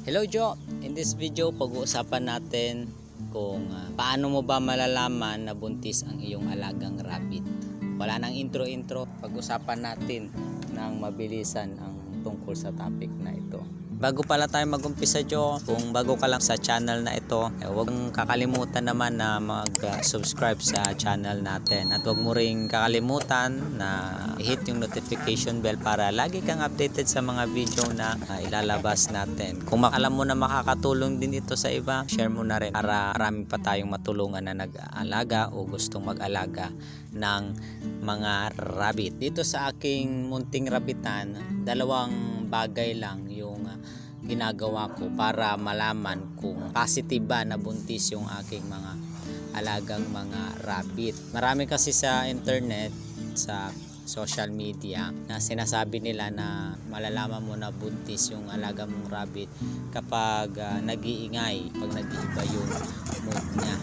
Hello Jo! In this video, pag-uusapan natin kung ah, paano mo ba malalaman na buntis ang iyong alagang rabbit. Wala nang intro-intro, pag-usapan natin ng mabilisan ang tungkol sa topic na ito. Bago pala tayo mag-umpisa Jo, kung bago ka lang sa channel na ito, eh, huwag kakalimutan naman na mag-subscribe sa channel natin. At huwag mo ring kakalimutan na hit yung notification bell para lagi kang updated sa mga video na ah, ilalabas natin. Kung alam mo na makakatulong din ito sa iba, share mo na rin para marami pa tayong matulungan na nag-aalaga o gustong mag-alaga ng mga rabbit. Dito sa aking munting rabbitan, dalawang bagay lang ginagawa ko para malaman kung positive ba na buntis yung aking mga alagang mga rabbit. Marami kasi sa internet, sa social media na sinasabi nila na malalaman mo na buntis yung alaga mong rabbit kapag ah, nag-iingay, pag nag-iiba yung mood niya.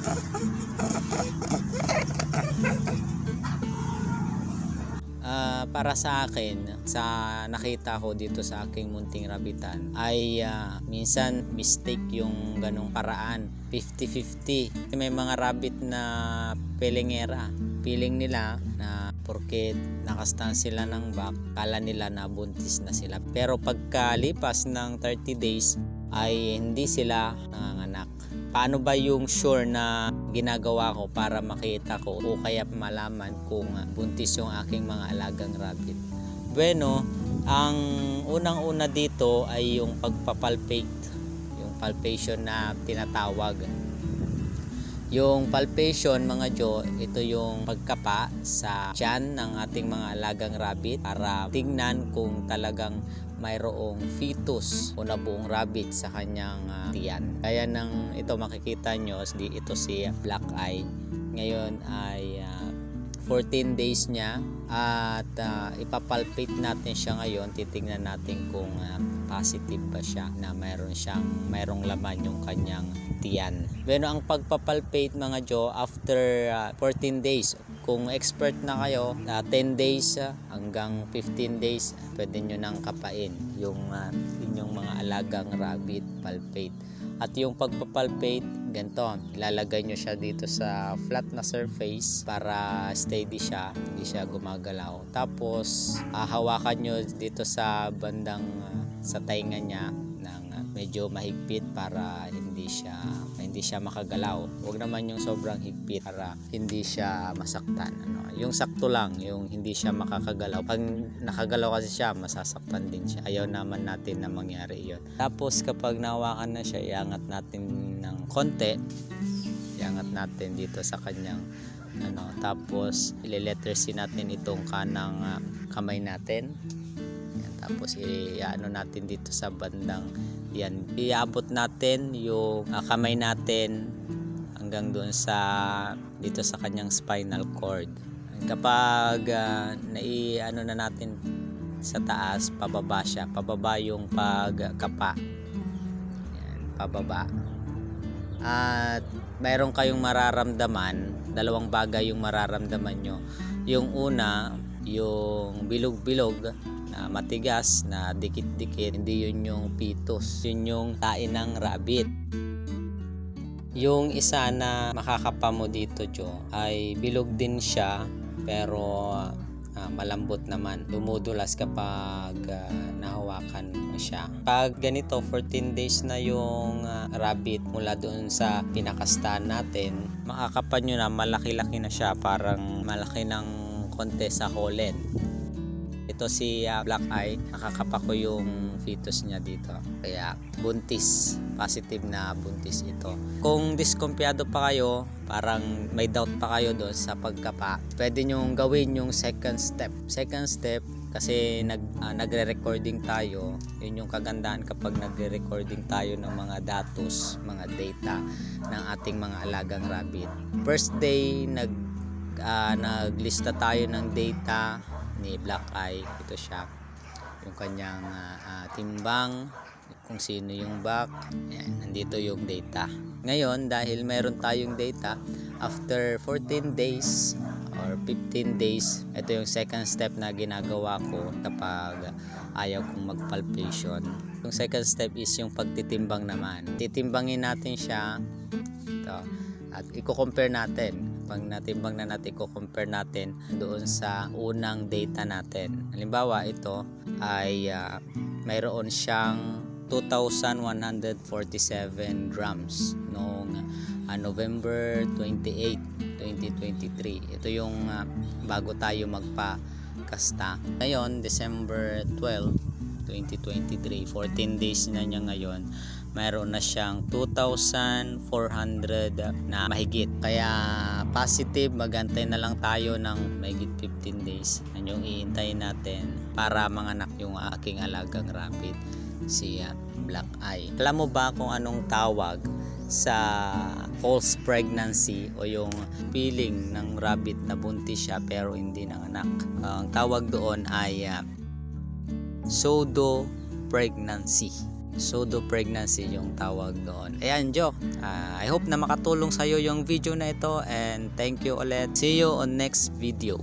Ah, para sa akin, sa nakita ko dito sa aking munting rabitan, ay ah, minsan mistake yung ganong paraan. 50-50. May mga rabbit na pelengera. Feeling nila na porket nakastan sila ng back, kala nila na buntis na sila. Pero pagkalipas ng 30 days, ay hindi sila nanganganak. Paano ba yung sure na ginagawa ko para makita ko o kaya malaman kung buntis yung aking mga alagang rabbit? Bueno, ang unang-una dito ay yung pagpapalpate, yung palpation na tinatawag. Yung palpation mga Jo, ito yung pagkapa sa tiyan ng ating mga alagang rabbit para tingnan kung talagang mayroong fetus o nabuong rabbit sa kanyang ah, tiyan. Kaya nang ito makikita nyo, ito si Black Eye. Ngayon ay ah, 14 days niya at ah, ipapalpate natin siya ngayon. Titingnan natin kung ah, positive ba siya na mayroon siyang mayroong laman yung kanyang tiyan. Bueno, ang pagpapalpate mga Jo after ah, 14 days kung expert na kayo, na 10 days ah, hanggang 15 days, pwede nyo nang kapain yung ah, inyong mga alagang rabbit palpate. At yung pagpapalpate, ganito, ilalagay nyo siya dito sa flat na surface para steady siya, hindi siya gumagalaw. Tapos, hahawakan nyo dito sa bandang ah, sa tainga niya ng ah, medyo mahigpit para hindi siya hindi siya makagalaw. Huwag naman yung sobrang higpit para hindi siya masaktan. Ano, yung sakto lang, yung hindi siya makakagalaw. Pag nakagalaw kasi siya, masasaktan din siya. Ayaw naman natin na mangyari yon. Tapos kapag nawakan na siya, iangat natin ng konti. Iangat natin dito sa kanyang ano, tapos ile-letter C natin itong kanang ah, kamay natin. Yan, tapos i-ano natin dito sa bandang yan. Iabot natin yung ah, kamay natin hanggang doon sa dito sa kanyang spinal cord. Kapag uh, nai ano na natin sa taas, pababa siya. Pababa yung pagkapa. Yan, pababa. At mayroon kayong mararamdaman, dalawang bagay yung mararamdaman nyo. Yung una, yung bilog-bilog na matigas na dikit-dikit, hindi yun yung pitos. Yun yung tain ng rabbit. Yung isa na makakapa mo dito, Jo, ay bilog din siya pero ah, malambot naman. Dumudulas kapag ah, nahawakan mo siya. Pag ganito, 14 days na yung ah, rabbit mula doon sa pinakastaan natin, makakapan nyo na malaki-laki na siya. Parang malaki ng konti sa holen. Ito si ah, Black Eye, nakakapa ko yung fetus niya dito. Kaya buntis, positive na buntis ito. Kung diskumpiyado pa kayo, parang may doubt pa kayo doon sa pagkapa, pwede nyong gawin yung second step. Second step, kasi nag, ah, nagre-recording tayo, yun yung kagandahan kapag nagre-recording tayo ng mga datos, mga data ng ating mga alagang rabbit. First day, nag, ah, naglista tayo ng data ni Black Eye. Ito siya. Yung kanyang ah, ah, timbang, kung sino yung back. Ayan, nandito yung data. Ngayon, dahil mayroon tayong data, after 14 days or 15 days, ito yung second step na ginagawa ko kapag ayaw kong mag-palpation. Yung second step is yung pagtitimbang naman. Titimbangin natin siya. Ito. At i-compare natin. Pag natimbang na natin, i-compare natin doon sa unang data natin. Halimbawa, ito ay ah, mayroon siyang 2,147 grams noong ah, November 28, 2023. Ito yung ah, bago tayo magpa-kasta. Ngayon, December 12, 2023, 14 days na niya ngayon, mayroon na siyang 2,400 na mahigit. Kaya positive, magantay na lang tayo ng mahigit 15 days. Yan yung iintayin natin para manganak yung aking alagang rabbit, si ah, Black Eye. Alam mo ba kung anong tawag sa false pregnancy o yung feeling ng rabbit na buntis siya pero hindi nanganak? ang tawag doon ay ah, pseudo pregnancy pseudo pregnancy yung tawag doon. Ayan Jo. Ah, I hope na makatulong sa'yo yung video na ito and thank you ulit. See you on next video